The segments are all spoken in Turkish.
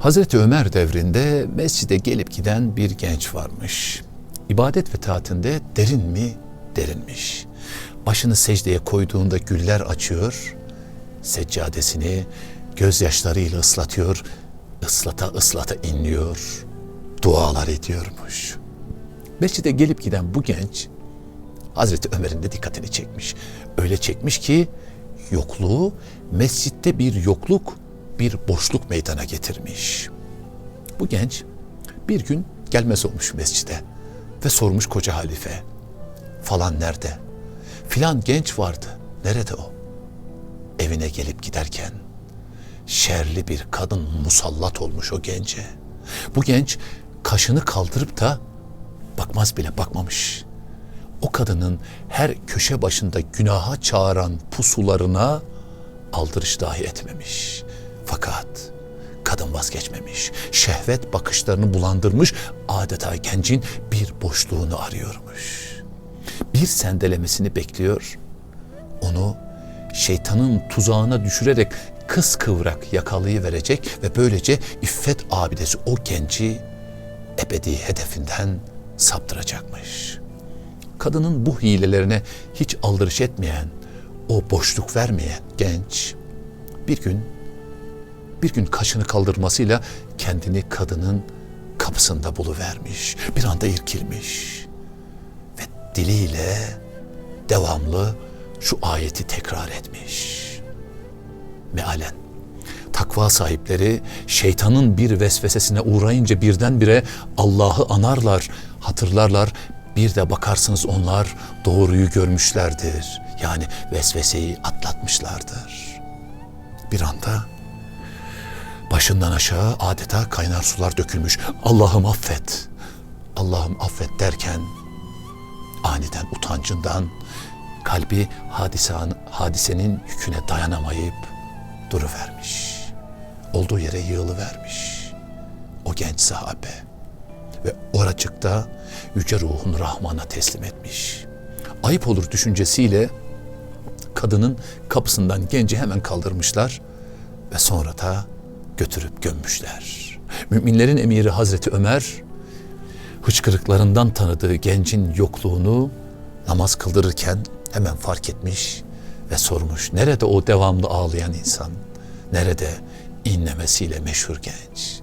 Hazreti Ömer devrinde mescide gelip giden bir genç varmış. İbadet ve taatinde derin mi? Derinmiş. Başını secdeye koyduğunda güller açıyor, seccadesini gözyaşlarıyla ıslatıyor, ıslata ıslata inliyor, dualar ediyormuş. Mescide gelip giden bu genç Hazreti Ömer'in de dikkatini çekmiş. Öyle çekmiş ki yokluğu mescitte bir yokluk, bir boşluk meydana getirmiş. Bu genç bir gün gelmez olmuş mescide ve sormuş koca halife. Falan nerede? Filan genç vardı. Nerede o? Evine gelip giderken şerli bir kadın musallat olmuş o gence. Bu genç kaşını kaldırıp da bakmaz bile bakmamış. O kadının her köşe başında günaha çağıran pusularına aldırış dahi etmemiş. Fakat kadın vazgeçmemiş. Şehvet bakışlarını bulandırmış. Adeta gencin bir boşluğunu arıyormuş. Bir sendelemesini bekliyor. Onu şeytanın tuzağına düşürerek kıskıvrak yakalayıverecek ve böylece iffet abidesi o genci ebedi hedefinden saptıracakmış. Kadının bu hilelerine hiç aldırış etmeyen, o boşluk vermeyen genç bir gün bir gün kaşını kaldırmasıyla kendini kadının kapısında buluvermiş. Bir anda irkilmiş. Ve diliyle devamlı şu ayeti tekrar etmiş. Mealen takva sahipleri şeytanın bir vesvesesine uğrayınca birdenbire Allah'ı anarlar, hatırlarlar. Bir de bakarsınız onlar doğruyu görmüşlerdir. Yani vesveseyi atlatmışlardır. Bir anda başından aşağı adeta kaynar sular dökülmüş. Allah'ım affet, Allah'ım affet derken aniden utancından kalbi hadisan, hadisenin yüküne dayanamayıp duruvermiş. Olduğu yere yığılıvermiş. O genç sahabe ve oracıkta yüce ruhunu Rahman'a teslim etmiş. Ayıp olur düşüncesiyle kadının kapısından genci hemen kaldırmışlar ve sonra da götürüp gömmüşler. Müminlerin emiri Hazreti Ömer hıçkırıklarından tanıdığı gencin yokluğunu namaz kıldırırken hemen fark etmiş ve sormuş. Nerede o devamlı ağlayan insan? Nerede inlemesiyle meşhur genç?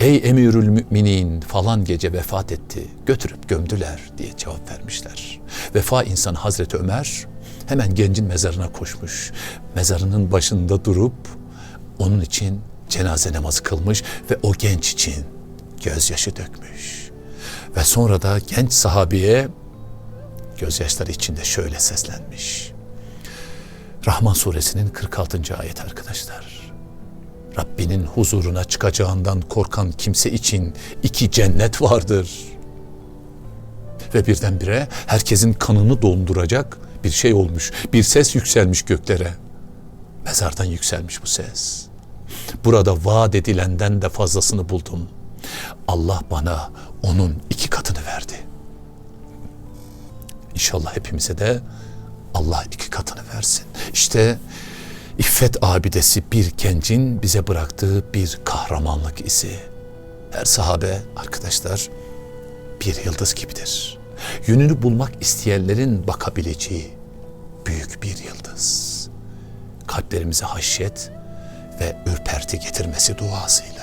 Ey emirül müminin falan gece vefat etti. Götürüp gömdüler diye cevap vermişler. Vefa insan Hazreti Ömer hemen gencin mezarına koşmuş. Mezarının başında durup onun için cenaze namazı kılmış ve o genç için gözyaşı dökmüş. Ve sonra da genç sahabiye gözyaşları içinde şöyle seslenmiş. Rahman suresinin 46. ayet arkadaşlar. Rabbinin huzuruna çıkacağından korkan kimse için iki cennet vardır. Ve birdenbire herkesin kanını donduracak bir şey olmuş. Bir ses yükselmiş göklere. Mezardan yükselmiş bu ses. Burada vaat edilenden de fazlasını buldum. Allah bana onun iki katını verdi. İnşallah hepimize de Allah iki katını versin. İşte İffet abidesi bir gencin bize bıraktığı bir kahramanlık izi. Her sahabe arkadaşlar bir yıldız gibidir. Yönünü bulmak isteyenlerin bakabileceği büyük bir yıldız. Kalplerimize haşyet ve ürperti getirmesi duasıyla.